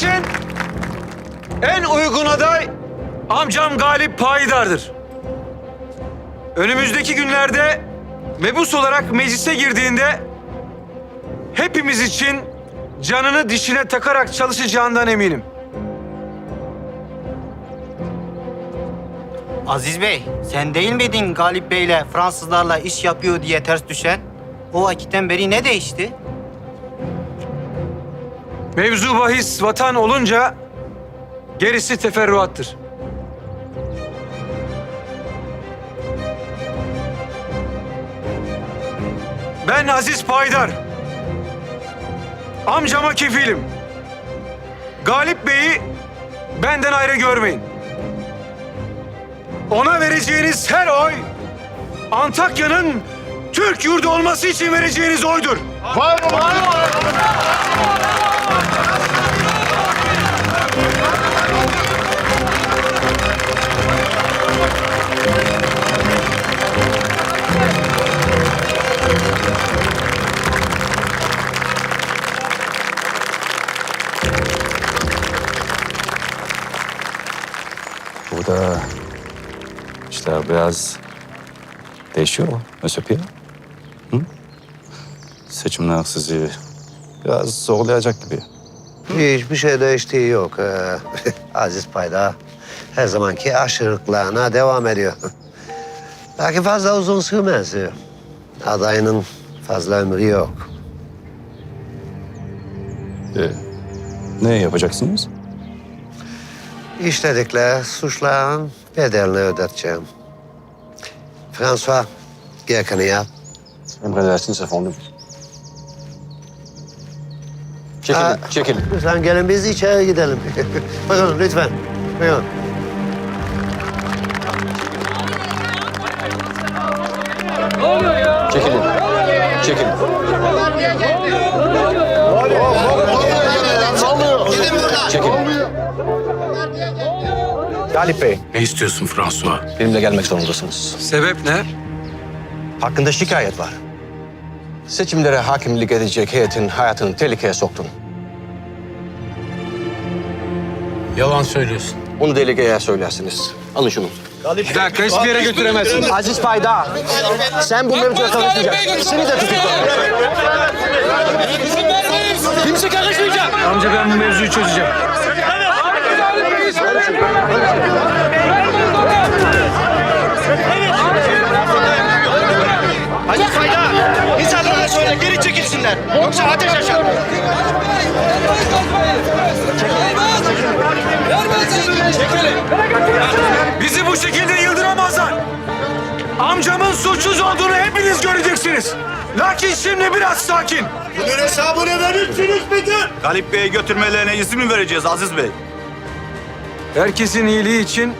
İçin en uygun aday amcam Galip Payidar'dır. Önümüzdeki günlerde mebus olarak meclise girdiğinde hepimiz için canını dişine takarak çalışacağından eminim. Aziz Bey, sen değil miydin Galip Bey'le Fransızlarla iş yapıyor diye ters düşen? O vakitten beri ne değişti? Mevzu bahis vatan olunca gerisi teferruattır. Ben Aziz Paydar. Amcama kefilim. Galip Bey'i benden ayrı görmeyin. Ona vereceğiniz her oy Antakya'nın Türk yurdu olması için vereceğiniz oydur. Burada işler biraz değişiyor mu Monsieur Pierre? Hı? Seçimler sizi biraz zorlayacak gibi. Hiçbir şey değiştiği yok. Ee, Aziz Payda her zamanki aşırılıklarına devam ediyor. Belki fazla uzun sürmez. Adayının fazla ömrü yok. Ee, ne yapacaksınız? İşledikleri suçların bedelini ödeteceğim. François, gerekeni yap. Emredersiniz efendim. Çekilin, Aa. çekilin. Lütfen gelin biz içeri gidelim. Buyurun lütfen. Buyurun. Çekilin. Çekilin. Galip Bey, Ne istiyorsun François? benimle gelmek zorundasınız. Sebep ne? Hakkında şikayet var. Seçimlere hakimlik edecek heyetin hayatını tehlikeye soktun. Yalan söylüyorsun. Onu delegeye söylersiniz. Alın şunu. Bir dakika hiçbir yere götüremezsiniz. Aziz Payda, sen bu mevzuya karışmayacaksın. Seni de tutuklarım. Amcamın suçsuz olduğunu hepiniz göreceksiniz. Lakin şimdi biraz sakin. Galip Bey'i götürmelerine izin mi vereceğiz Aziz Bey? Herkesin iyiliği için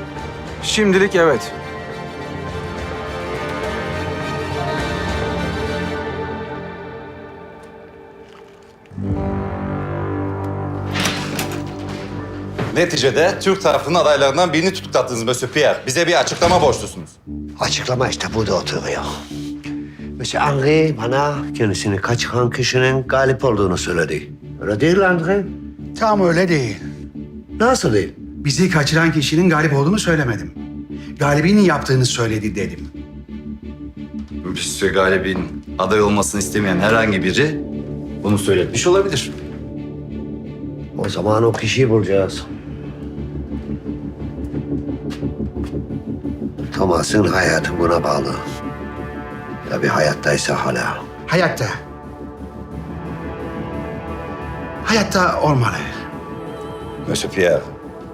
şimdilik evet. Neticede Türk tarafının adaylarından birini tutuklattınız Monsieur Pierre. Bize bir açıklama borçlusunuz. Açıklama işte burada oturuyor. Monsieur Henri bana kendisini kaçıran kişinin galip olduğunu söyledi. Öyle değil Henri. Tam öyle değil. Nasıl değil? Bizi kaçıran kişinin galip olduğunu söylemedim. Galibinin yaptığını söyledi dedim. Monsieur Galip'in aday olmasını istemeyen herhangi biri bunu söyletmiş olabilir. O zaman o kişiyi bulacağız. Thomas'ın hayatı buna bağlı. Tabii hayattaysa hala. Hayatta. Hayatta olmalı. Monsieur Pierre,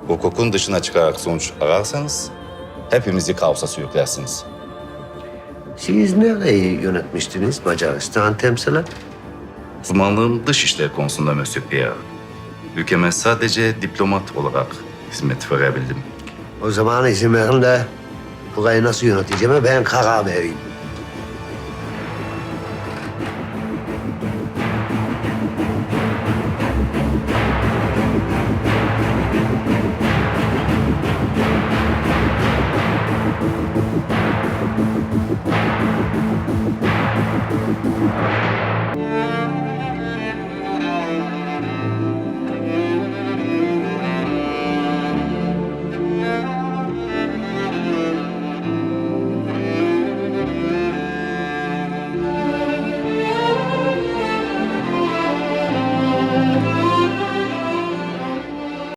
hukukun dışına çıkarak sonuç ararsanız hepimizi kaosa sürüklersiniz. Siz nereyi yönetmiştiniz Macaristan temsilen? Uzmanlığım dış işler konusunda Monsieur Pierre. Ülkeme sadece diplomat olarak hizmet verebildim. O zaman izin verin de burayı nasıl yöneteceğime ben karar vereyim.